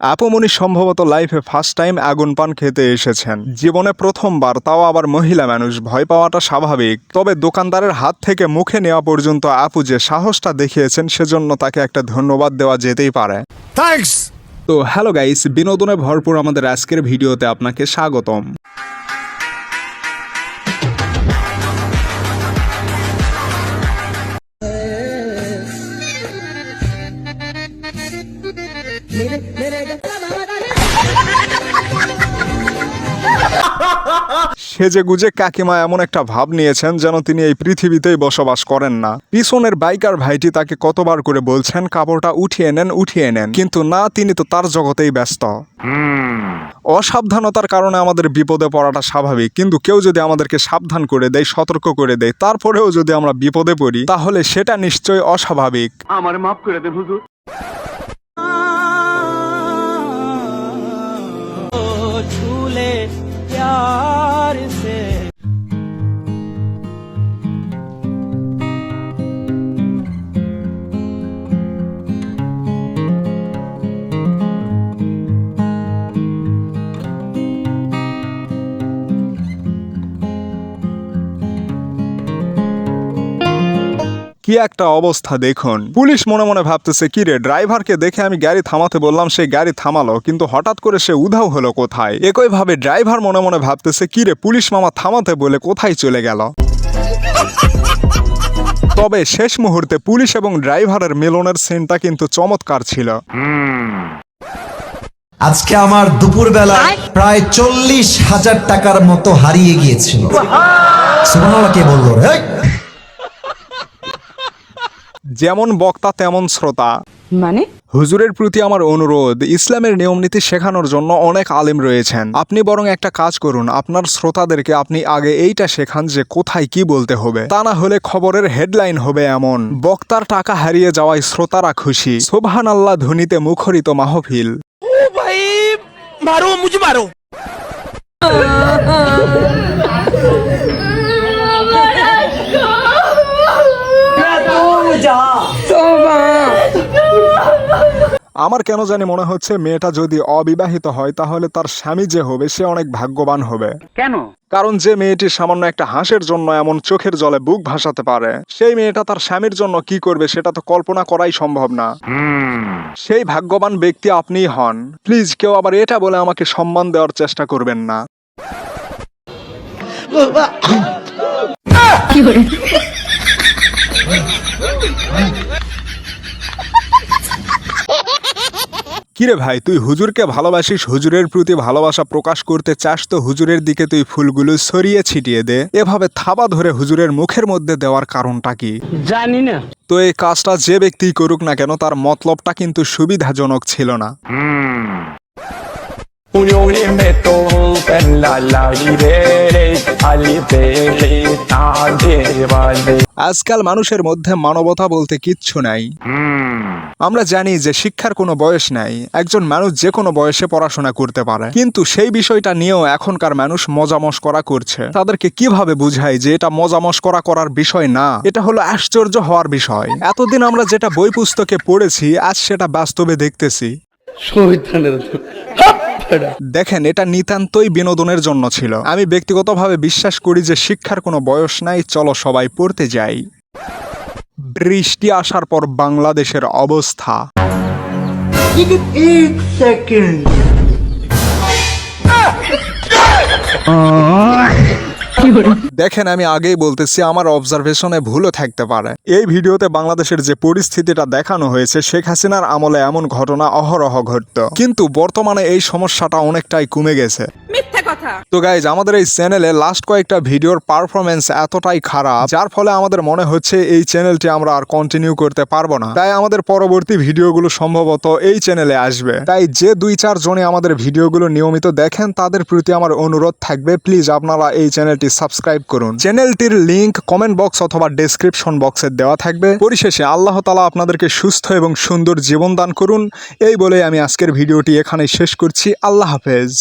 আপমনি সম্ভবত লাইফে first time আগুন পান খেতে এসেছেন। জীবনে প্রথমবার তাও আবার মহিলা মানুষ ভয় পাওয়াটা স্বাভাবিক। তবে দোকানদারের হাত থেকে মুখে নেওয়া পর্যন্ত আপু যে সাহসটা দেখিয়েছেন সেজন্য তাকে একটা ধন্যবাদ দেওয়া যেতেই পারে। তো হ্যালো গাইস বিনোদনে ভরপুর আমাদের আজকের ভিডিওতে আপনাকে স্বাগতম। সেজে গুজে কাকিমা এমন একটা ভাব নিয়েছেন যেন তিনি এই পৃথিবীতেই বসবাস করেন না। পিছনের বাইকার ভাইটি তাকে কতবার করে বলছেন, কাপড়টা উঠিয়ে নেন উঠিয়ে নেন। কিন্তু না, তিনি তো তার জগতেই ব্যস্ত। অসাবধানতার কারণে আমাদের বিপদে পড়াটা স্বাভাবিক। কিন্তু কেউ যদি আমাদেরকে সাবধান করে দেয়, সতর্ক করে দেয়, তারপরেও যদি আমরা বিপদে পড়ি, তাহলে সেটা নিশ্চয়ই অস্বাভাবিক। আমার মাফ করে দেন কি একটা অবস্থা দেখুন। পুলিশ মনে মনে ভাবতেছে কি রে ড্রাইভারকে দেখে আমি গাড়ি থামাতে বললাম সে গাড়ি থামালো কিন্তু হঠাৎ করে সে উধাও হলো কোথায়? একই ভাবে ড্রাইভার মনে মনে ভাবতেছে কি রে পুলিশ মামা থামাতে বলে কোথায় চলে গেল? তবে শেষ মুহূর্তে পুলিশ এবং ড্রাইভারের মিলনের সিনটা কিন্তু চমৎকার ছিল। আজকে আমার দুপুরবেলা প্রায় চল্লিশ হাজার টাকার মতো হারিয়ে গিয়েছিল। সুবহানাল্লাহ কে বলল রে! যেমন বক্তা তেমন শ্রোতা। মানে? হুজুরের প্রতি আমার অনুরোধ ইসলামের নিয়ম নীতি শেখানোর জন্য অনেক আলিম রয়েছেন। আপনি বরং একটা কাজ করুন আপনার শ্রোতাদেরকে আপনি আগে এইটা শেখান যে কোথায় কি বলতে হবে। তা না হলে খবরের হেডলাইন হবে এমন। বক্তার টাকা হারিয়ে যাওয়ায় শ্রোতারা খুশি। সোভান আল্লাহ ধনীতে মুখরিত মাহফিল। মারো মুঝে মারো। আমার কেন জানি মনে হচ্ছে মেয়েটা যদি অবিবাহিত হয় তাহলে তার স্বামী যে হবে সে অনেক ভাগ্যবান হবে। কেন? কারণ যে মেয়েটি সামান্য একটা হাঁসের জন্য এমন চোখের জলে বুক ভাসাতে পারে সেই মেয়েটা তার স্বামীর জন্য কি করবে সেটা তো কল্পনা করাই সম্ভব না। সেই ভাগ্যবান ব্যক্তি আপনিই হন। প্লিজ কেউ আবার এটা বলে আমাকে সম্মান দেওয়ার চেষ্টা করবেন না। কিরে ভাই তুই হুজুরকে ভালোবাসিস? হুজুরের প্রতি ভালোবাসা প্রকাশ করতে চাস তো হুজুরের দিকে তুই ফুলগুলো সরিয়ে ছিটিয়ে দে। এভাবে থাবা ধরে হুজুরের মুখের মধ্যে দেওয়ার কারণটা কি? জানি না। তো এই কাজটা যে ব্যক্তি করুক না কেন তার মতলবটা কিন্তু সুবিধাজনক ছিল না। আজকাল মানুষের মধ্যে মানবতা বলতে কিচ্ছু নাই। আমরা জানি যে শিক্ষার কোনো বয়স নাই একজন মানুষ যে কোনো বয়সে পড়াশোনা করতে পারে। কিন্তু সেই বিষয়টা নিয়েও এখনকার মানুষ মজামশ করা করছে। তাদেরকে কীভাবে বুঝাই যে এটা মজামশ করা করার বিষয় না? এটা হলো আশ্চর্য হওয়ার বিষয়। এতদিন আমরা যেটা বই পুস্তকে পড়েছি আজ সেটা বাস্তবে দেখতেছি। দেখেন এটা নিতান্তই বিনোদনের জন্য ছিল। আমি ব্যক্তিগতভাবে বিশ্বাস করি যে শিক্ষার কোনো বয়স নাই চলো সবাই পড়তে যাই। বৃষ্টি আসার পর বাংলাদেশের অবস্থা। দেখেন আমি আগেই বলতেছি আমার অবজারভেশনে ভুলও থাকতে পারে। এই ভিডিওতে বাংলাদেশের যে পরিস্থিতিটা দেখানো হয়েছে শেখ হাসিনার আমলে এমন ঘটনা অহরহ ঘটত। কিন্তু বর্তমানে এই সমস্যাটা অনেকটাই কমে গেছে। মিথ্যা কথা। তো গাইজ আমাদের এই চ্যানেলে লাস্ট কয়েকটা ভিডিওর পারফরমেন্স এতটাই খারাপ, যার ফলে আমাদের মনে হচ্ছে এই চ্যানেলটি আমরা আর কন্টিনিউ করতে পারব না। তাই আমাদের পরবর্তী ভিডিওগুলো সম্ভবত এই চ্যানেলে আসবে। তাই যে দুই চার জনে আমাদের ভিডিওগুলো নিয়মিত দেখেন, তাদের প্রতি আমার অনুরোধ থাকবে প্লিজ আপনারা এই চ্যানেলটি সাবস্ক্রাইব করুন। চ্যানেলটির লিংক কমেন্ট বক্স অথবা ডেসক্রিপশন বক্সে দেওয়া থাকবে। পরিশেষে আল্লাহ তালা আপনাদেরকে সুস্থ এবং সুন্দর জীবন দান করুন। এই বলে আমি আজকের ভিডিওটি এখানে শেষ করছি। আল্লাহ হাফেজ।